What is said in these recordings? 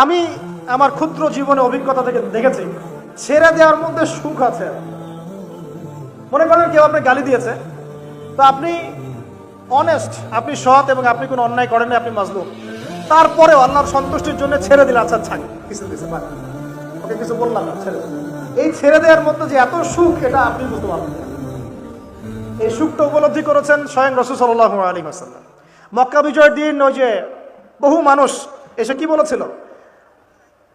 আমি আমার ক্ষুদ্র জীবনে অভিজ্ঞতা থেকে দেখেছি, ছেড়ে দেওয়ার মধ্যে সুখ আছে। মনে করেন কেউ আপনি গালি দিয়েছে, তো আপনি অনেস্ট আপনি সৎ এবং আপনি কোনো অন্যায় করেননি আপনি মাজলুম। তারপরেও আল্লাহর সন্তুষ্টির জন্য ছেড়ে দিলে আচ্ছা ছাড়। কিছু দিছে পারে ওকে, কিছু বললাম না, ছেড়ে এই ছেড়ে দেওয়ার মধ্যে যে এত সুখ, এটা আপনি বুঝতে পারবেন। এই সুখটা উপলব্ধি করেছেন স্বয়ং রসুল সাল্লাহ আলী আসাল্লাম মক্কা বিজয়ের দিন ওই যে বহু মানুষ এসে কি বলেছিল?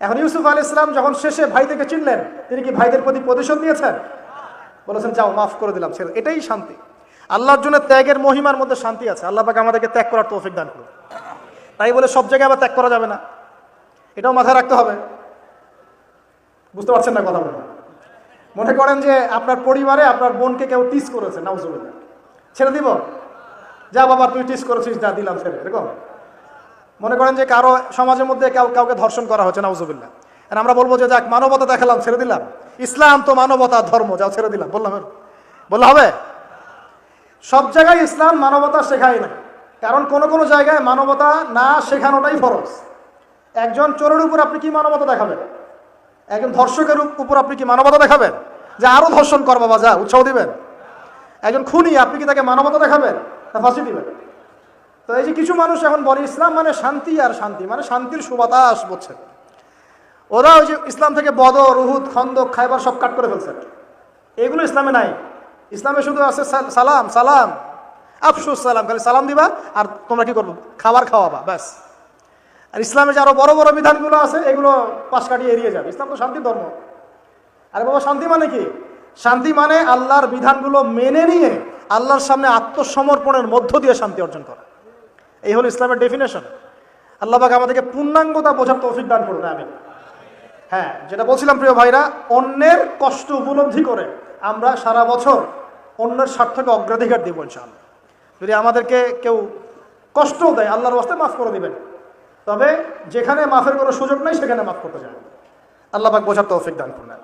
এখন ইউসুফ আলী ইসলাম যখন শেষে ভাই থেকে চিনলেন, তিনি কি ভাইদের প্রতি প্রতিশোধ নিয়েছেন? বলেছেন, যাও, মাফ করে দিলাম ছেড়ে এটাই শান্তি। আল্লাহর জন্য ত্যাগের মহিমার মধ্যে শান্তি আছে। আল্লাহ পাকে আমাদেরকে ত্যাগ করার তৌফিক দান করুন। তাই বলে সব জায়গায় আবার ত্যাগ করা যাবে না। এটাও মাথায় রাখতে হবে। বুঝতে পারছেন না কথা বলে মনে করেন যে আপনার পরিবারে আপনার বোনকে কেউ টিস করেছে, নাউজুবিল্লাহ। ছেড়ে দিব? যা বাবা, তুই টিস করেছিস, যা দিলাম ছেড়ে এরকম? মনে করেন যে কারও সমাজের মধ্যে কেউ কাউকে ধর্ষণ করা হচ্ছে, নাউজুবিল্লাহ। আর আমরা বলব যে যাক, মানবতা দেখালাম, ছেড়ে দিলাম। ইসলাম তো মানবতা, ধর্ম, যাও ছেড়ে দিলাম, বললাম বললে হবে? সব জায়গায় ইসলাম মানবতা শেখায় না। কারণ কোন কোন জায়গায় মানবতা না শেখানোটাই ফরজ। একজন চোরের উপর আপনি কি মানবতা দেখাবেন? একজন ধর্ষকের উপর আপনি কি মানবতা দেখাবেন? যে আরও ধর্ষণ কর বাবা যা উৎসাহ দিবেন। একজন খুনি, আপনি কি তাকে মানবতা দেখাবেন? না ফাঁসি দিবেন? তো এই যে কিছু মানুষ এখন বলে ইসলাম মানে শান্তি আর শান্তি মানে শান্তির সুবাতাস বলছে। ওরা ওই যে ইসলাম থেকে বদর, উহুদ, খন্দক, খাইবার সব কাট করে ফেলছে। এগুলো ইসলামে নাই। ইসলামে শুধু আছে সালাম সালাম, আফসুস সালাম, খালি সালাম দিবা আর তোমরা কি করব? খাবার খাওয়াবা, ব্যাস। আর ইসলামে যে আরও বড় বড় বিধানগুলো আছে, এগুলো পাশ কাটিয়ে এড়িয়ে যাবে। ইসলাম তো শান্তির ধর্ম। আরে বাবা, শান্তি মানে কি? শান্তি মানে আল্লাহর বিধানগুলো মেনে নিয়ে আল্লাহর সামনে আত্মসমর্পণের মধ্য দিয়ে শান্তি অর্জন করা। এই হলো ইসলামের ডেফিনেশন আল্লাহ পাক আমাদেরকে পূর্ণাঙ্গতা বোঝার তৌফিক দান করবে আমি হ্যাঁ যেটা বলছিলাম প্রিয় ভাইরা, অন্যের কষ্ট উপলব্ধি করে আমরা সারা বছর অন্যের স্বার্থকে অগ্রাধিকার দিব, ইনশাআল্লাহ। যদি আমাদেরকে কেউ কষ্ট দেয়, আল্লাহর বাস্তে মাফ করে দিবেন। তবে যেখানে মাফের কোনো সুযোগ নেই, সেখানে মাফ করতে যাবেন আল্লাহ পাক বোঝার তৌফিক দান করলেন